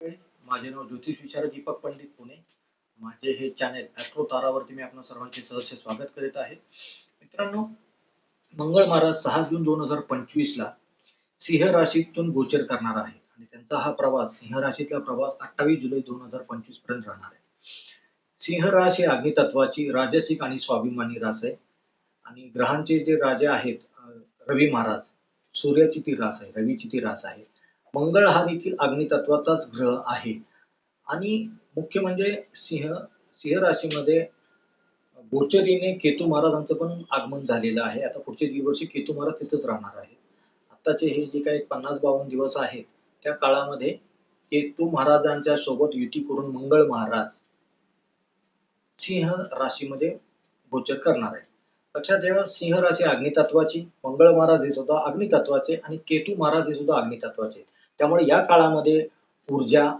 माझे नाव ज्योतिष विचार दीपक पंडित पुणे. माझे हे चॅनेल ॲस्ट्रो तारावरती मी आपणा सर्वांचे सहर्ष स्वागत करीत आहे. मित्रांनो मंगळ महाराज सहा जून दोन हजार पंचवीस ला सिंह राशीतून गोचर करणार आहे आणि त्यांचा हा प्रवास सिंह राशीतला प्रवास अठ्ठावीस जुलै दोन हजार पंचवीसपर्यंत राहणार आहे. सिंह रास ही अग्नितत्वाची राजसिक आणि स्वाभिमानी रास आहे आणि ग्रहांचे जे राजे आहेत रवी महाराज सूर्याची ती रास आहे रवीची ती रास आहे. मंगळ हा देखील अग्नितत्वाचाच ग्रह आहे. आणि मुख्य म्हणजे सिंह सिंह राशीमध्ये गोचरीने केतू महाराजांचं पण आगमन झालेलं आहे. आता पुढचे दिवशी केतू महाराज तिथंच राहणार आहे आत्ताचे हे जे काही पन्नास बावन्न दिवस आहेत त्या काळामध्ये केतू महाराजांच्या सोबत युती करून मंगळ महाराज सिंह राशीमध्ये गोचर करणार आहे लक्षात ठेवा सिंह राशी अग्नितत्वाची मंगळ महाराज हे सुद्धा अग्नितत्वाचे आणि केतू महाराज हे सुद्धा अग्नितत्वाचे त्यामुळे या काळामध्ये ऊर्जा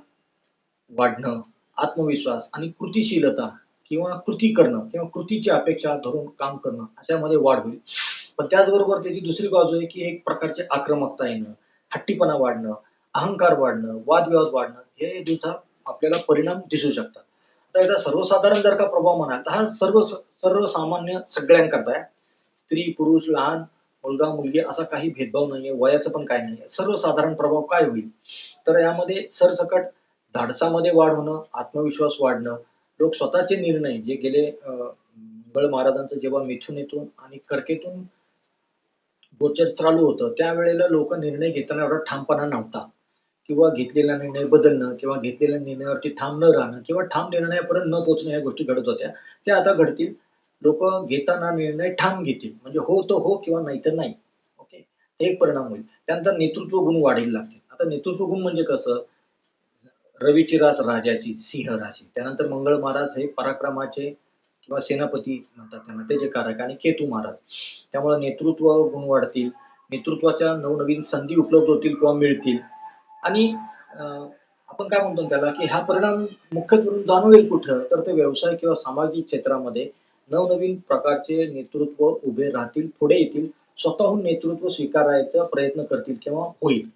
वाढणं आत्मविश्वास आणि कृतिशीलता किंवा कृती करणं किंवा कृतीची अपेक्षा धरून काम करणं अशामध्ये वाढ होईल. पण त्याचबरोबर त्याची दुसरी बाजू आहे की एक प्रकारची आक्रमकता येणं हट्टीपणा वाढणं अहंकार वाढणं वादविवाद वाढणं हे दिवसात आपल्याला परिणाम दिसू शकतात. आता याचा सर्वसाधारण जर का प्रभाव म्हणाल तर हा सर्व सर्वसामान्य सगळ्यांकरता आहे. स्त्री पुरुष लहान मुलगा मुलगी असा काही भेदभाव नाहीये वयाचं पण काय नाहीये. सर्वसाधारण प्रभाव काय होईल? तर यामध्ये सरसकट धाडसामध्ये वाढ होणं आत्मविश्वास वाढणं लोक स्वतःचे निर्णय जे गेले अं, मंगळ महाराजांचं जेव्हा मिथुनेतून आणि कर्केतून गोचर चालू होतं त्यावेळेला लोक निर्णय घेताना एवढा ठामपणा नव्हता. किंवा घेतलेला निर्णय बदलणं किंवा घेतलेल्या निर्णयावरती ठाम न राहणं किंवा ठाम निर्णयापर्यंत न पोहोचणं या गोष्टी घडत होत्या. त्या आता घडतील. लोक घेताना निर्णय ठाम घेतील. म्हणजे हो तर हो किंवा नाही तर नाही. ओके? एक परिणाम होईल. त्यानंतर नेतृत्व गुण वाढीला लागतील. आता नेतृत्व गुण म्हणजे कसं? रवीची रास राजाची सिंह राशी. त्यानंतर मंगळ महाराज हे पराक्रमाचे किंवा सेनापती म्हणतात त्यांना. त्याचे कारक आणि केतू महाराज. त्यामुळे नेतृत्व गुण वाढतील. नेतृत्वाच्या नवनवीन संधी उपलब्ध होतील किंवा मिळतील. आणि अं, आपण काय म्हणतो त्याला की हा परिणाम मुख्य जाणवेल कुठं? तर ते व्यवसाय किंवा सामाजिक क्षेत्रामध्ये नवनवीन प्रकारचे नेतृत्व उभे राहतील पुढे येतील स्वतःहून नेतृत्व स्वीकारायचा प्रयत्न करतील किंवा होईल.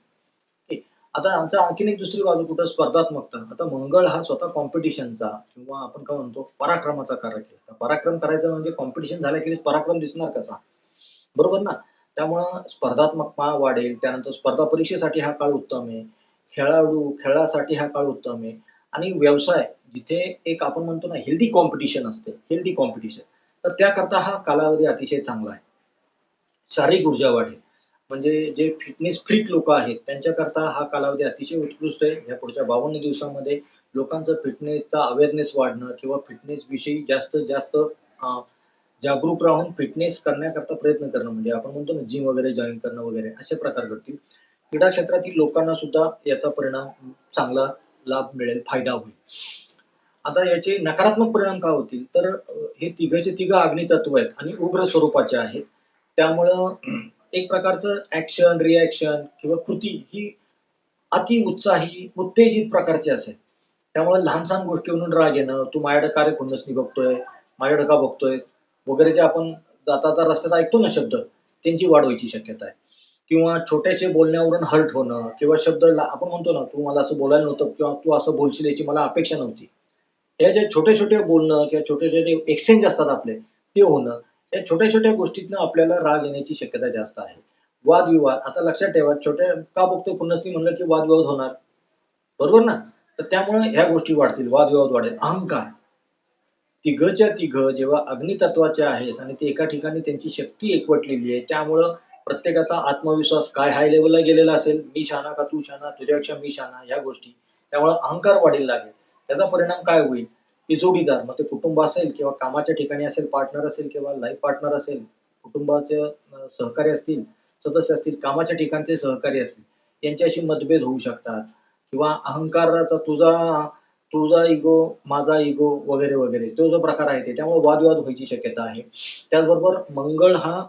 ठीक. आता आमचा आणखीन एक दुसरी बाजू कुठं? स्पर्धात्मकता. आता मंगळ हा स्वतः कॉम्पिटिशनचा किंवा आपण काय म्हणतो? पराक्रमाचा कारक आहे. पराक्रम करायचा म्हणजे कॉम्पिटिशन झाल्या की पराक्रम दिसणार कसा? बरोबर ना? त्यामुळं स्पर्धात्मकता वाढेल. त्यानंतर स्पर्धा परीक्षेसाठी हा काळ उत्तम आहे. खेळाडू खेळासाठी हा काळ उत्तम आहे. आणि व्यवसाय जिथे एक आपण म्हणतो ना हेल्दी कॉम्पिटिशन असते हेल्दी कॉम्पिटिशन तर त्याकरता हा कालावधी अतिशय चांगला आहे. शारीरिक ऊर्जा वाढेल. म्हणजे जे फिटनेस फ्रीक लोक आहेत त्यांच्याकरता हा कालावधी अतिशय उत्कृष्ट आहे. या पुढच्या बावन्न दिवसामध्ये लोकांचं फिटनेसचा अवेअरनेस वाढणं किंवा फिटनेस विषयी जास्त जास्त जागरूक राहून फिटनेस करण्याकरता प्रयत्न करणं. म्हणजे आपण म्हणतो ना जिम वगैरे जॉईन करणं वगैरे असे प्रकार घडतील क्रीडा क्षेत्रातील लोकांना सुद्धा याचा परिणाम चांगला लाभ मिळेल फायदा होईल. आता याचे नकारात्मक परिणाम काय होतील? तर हे तिघचे तिघ अग्नितत्व आहेत आणि उग्र स्वरूपाचे आहेत. त्यामुळं एक प्रकारचं ऍक्शन रिॲक्शन किंवा कृती ही अति उत्साही उत्तेजित प्रकारची असेल. त्यामुळे लहान सहान गोष्टीवरून राग येणं तू माझ्याकडे कार्य खुन्नसनी बघतोय माझ्याकडे का बघतोय वगैरे जे आपण जाता रस्त्यात ऐकतो ना शब्द त्यांची वाढ व्हायची शक्यता आहे. किंवा छोट्याशे बोलण्यावरून हर्ट होणं किंवा शब्द ला- आपण म्हणतो ना तू मला असं बोलायला नव्हतं किंवा तू असं बोलशील याची मला अपेक्षा नव्हती. हे जे छोटे छोटे बोलणं किंवा छोटे छोटे एक्सचेंज असतात आपले ते होणं या छोट्या छोट्या गोष्टीतनं आपल्याला राग येण्याची शक्यता जास्त आहे. वादविवाद आता लक्षात ठेवा छोट्या का बघतो खुन्नसनी म्हणलं की वादविवाद होणार. बरोबर ना? तर त्यामुळे ह्या गोष्टी वाढतील वादविवाद वाढेल. अहंकार. तिघच्या तिघ जेव्हा अग्नितत्वाच्या आहेत आणि ते एका ठिकाणी त्यांची शक्ती एकवटलेली आहे त्यामुळं प्रत्येकाचा आत्मविश्वास काय हाय लेवलला गेलेला असेल. मी शाना का तू शाना तुझ्यापेक्षा मी शाना ह्या गोष्टी. त्यामुळे अहंकार वाढीला लागेल. त्याचा परिणाम काय होईल? की जोडीदार मग ते कुटुंब असेल किंवा कामाच्या ठिकाणी असेल पार्टनर असेल किंवा लाईफ पार्टनर असेल कुटुंबाचे सहकारी असतील सदस्य असतील कामाच्या ठिकाणचे सहकारी असतील यांच्याशी मतभेद होऊ शकतात. किंवा अहंकाराचा तुझा तुझा इगो माझा इगो वगैरे वगैरे तो जो प्रकार आहे ते त्यामुळे वादविवाद व्हायची शक्यता आहे. त्याचबरोबर मंगळ हा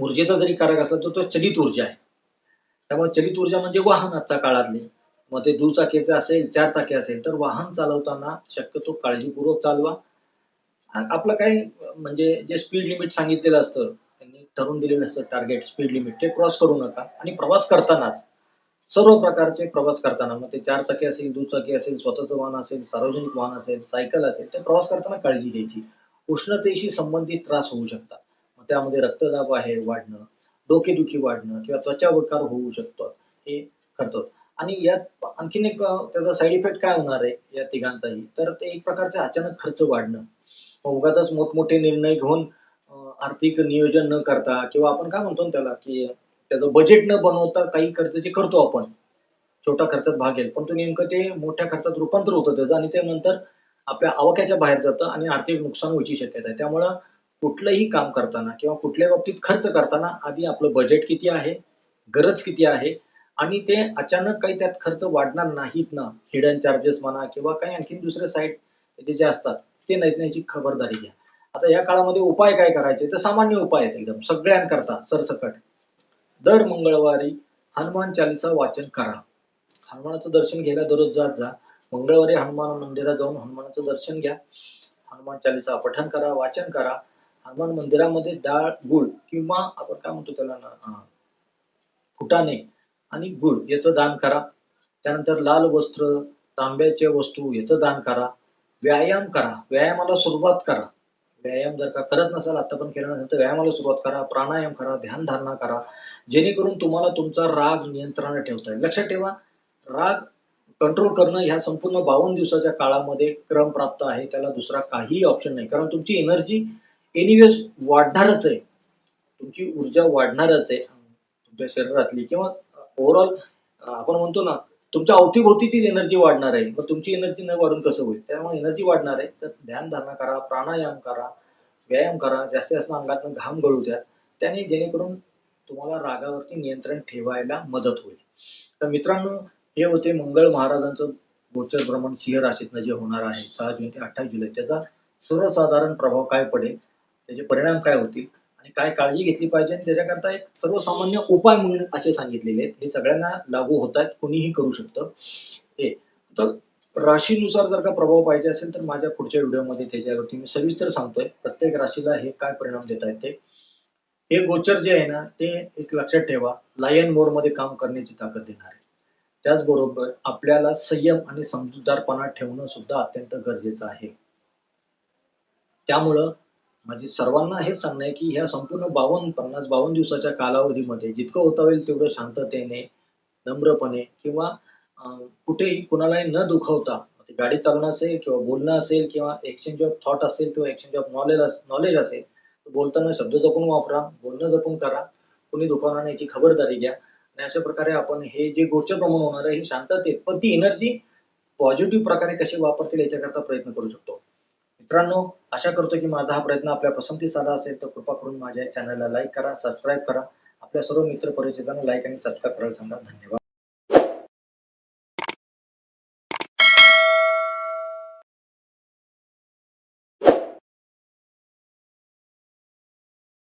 ऊर्जेचा जरी कारक असला तर तो चलित ऊर्जा आहे. त्यामुळे चलित ऊर्जा म्हणजे वाहन आजच्या काळातली. मग ते दुचाकीचे असेल चार चाकी असेल तर वाहन चालवताना शक्यतो काळजीपूर्वक चालवा. आपलं काही म्हणजे जे स्पीड लिमिट सांगितलेलं असतं त्यांनी ठरवून दिलेलं असतं टार्गेट स्पीड लिमिट ते क्रॉस करू नका. आणि प्रवास करतानाच सर्व प्रकारचे प्रवास करताना मग ते चार चाकी असेल दुचाकी असेल स्वतःचं वाहन असेल सार्वजनिक वाहन असेल सायकल असेल ते प्रवास करताना काळजी घ्यायची. उष्णतेशी संबंधित त्रास होऊ शकतात. मग त्यामध्ये रक्तदाब आहे वाढणं डोकेदुखी वाढणं किंवा त्वचा विकार होऊ शकतो हे करतो आणि यात आणखीन एक त्याचा साईड इफेक्ट काय होणार आहे या तिघांचाही? तर ते एक प्रकारचे अचानक खर्च वाढणं. उगाच मोठमोठे निर्णय घेऊन आर्थिक नियोजन न करता किंवा आपण काय म्हणतो त्याला की त्याचं बजेट न बनवता काही खर्च जे करतो आपण. छोटा खर्चात भागेल पण तो नेमकं ते मोठ्या खर्चात रूपांतर होतं त्याचं आणि ते नंतर आपल्या आवाक्याच्या बाहेर जातं आणि आर्थिक नुकसान व्हायची शक्यता आहे. त्यामुळं कुठलंही काम करताना किंवा कुठल्या बाबतीत खर्च करताना आधी आपलं बजेट किती आहे गरज किती आहे आणि ते अचानक काही त्यात खर्च वाढणार नाहीत ना. हिडन चार्जेस म्हणा किंवा काही आणखी दुसरे साईड त्याचे जे असतात ते नाहीत याची खबरदारी घ्या. आता या काळामध्ये उपाय काय करायचे? तर सामान्य उपाय आहेत एकदम सगळ्यांकरता सरसकट. दर मंगळवारी हनुमान चालिसा वाचन करा. हनुमानाचं दर्शन घ्यायला दररोज जात जा. मंगळवारी हनुमान मंदिरात जाऊन हनुमानाचं दर्शन घ्या. हनुमान चालिसा पठन करा वाचन करा. हनुमान मंदिरामध्ये डाळ गुळ किंवा आपण काय म्हणतो त्याला ना फुटाणे आणि गुळ याचं दान करा. त्यानंतर लाल वस्त्र तांब्याचे वस्तू याचं दान करा. व्यायाम करा. व्यायामाला सुरुवात करा. व्यायाम जर का करत नसाल आता पण केला नसेल तर व्यायामाला सुरुवात करा प्राणायाम करा ध्यानधारणा करा. जेणेकरून तुम्हाला तुमचा राग नियंत्रणात ठेवता येईल. लक्षात ठेवा राग कंट्रोल करणं ह्या संपूर्ण बावन्न दिवसाच्या काळामध्ये क्रम प्राप्त आहे. त्याला दुसरा काहीही ऑप्शन नाही. कारण तुमची एनर्जी एनिवेज वाढणारच आहे. तुमची ऊर्जा वाढणारच आहे. तुमच्या शरीरातली किंवा ओव्हरऑल आपण म्हणतो ना तुमच्या अवतीभोवतीची एनर्जी वाढणार आहे. मग तुमची एनर्जी न वाढून कसं होईल? त्यामुळे एनर्जी वाढणार आहे. तर ध्यान धारणा करा प्राणायाम करा व्यायाम करा जास्तीत जास्त अंगातून घाम गळू द्या. त्याने जेणेकरून तुम्हाला रागावरती नियंत्रण ठेवायला मदत होईल. तर मित्रांनो हे होते मंगळ महाराजांचं गोचर भ्रमण सिंह राशीतनं जे होणार आहे सहा जून ते अठ्ठावीस जुलै त्याचा सर्वसाधारण प्रभाव काय पडेल? त्याचे परिणाम काय होतील? आणि काय काळजी घेतली पाहिजे आणि त्याच्याकरता एक सर्वसामान्य उपाय म्हणून असे सांगितलेले आहेत. हे सगळ्यांना लागू होत आहेत. कोणीही करू शकतं. हे. तर राशीनुसार जर का प्रभाव पाहिजे असेल तर माझ्या पुढच्या व्हिडिओमध्ये त्याच्यावरती मी सविस्तर सांगतोय. प्रत्येक राशीला हे काय परिणाम देत आहेत ते. हे गोचर जे आहे ना ते एक लक्षात ठेवा. लायन मोडमध्ये काम करण्याची ताकद देणार. आहे त्याचबरोबर आपल्याला संयम आणि समजूतदारपणा ठेवणं सुद्धा अत्यंत गरजेचं आहे. त्यामुळं म्हणजे सर्वांना हेच सांगणं आहे की ह्या संपूर्ण बावन्न पन्नास बावन्न दिवसाच्या कालावधीमध्ये जितकं होता होईल तेवढं शांततेने नम्रपणे किंवा कुठेही कुणालाही न दुखवता ते म्हणजे गाडी चालवणं असेल किंवा बोलणं असेल किंवा एक्सचेंज ऑफ थॉट असेल किंवा एक्सचेंज ऑफ नॉलेज नॉलेज असेल तर बोलताना शब्द जपून वापरा बोलणं जपून करा कुणी दुखावणार नाही याची खबरदारी घ्या आणि अशा प्रकारे आपण हे जे गोचर प्रमाण होणार आहे ही शांततेत पण ती एनर्जी पॉझिटिव्ह प्रकारे कशी वापरतील याच्याकरता प्रयत्न करू शकतो. मित्रांनो आशा करतो की माझा हा प्रयत्न आपल्या पसंतीस आला असेल तर कृपा करून माझ्या चॅनलला लाईक करा सबस्क्राईब करा. आपल्या सर्व मित्र परिचितांना लाईक आणि सबस्क्राईब करायला सांगा. धन्यवाद.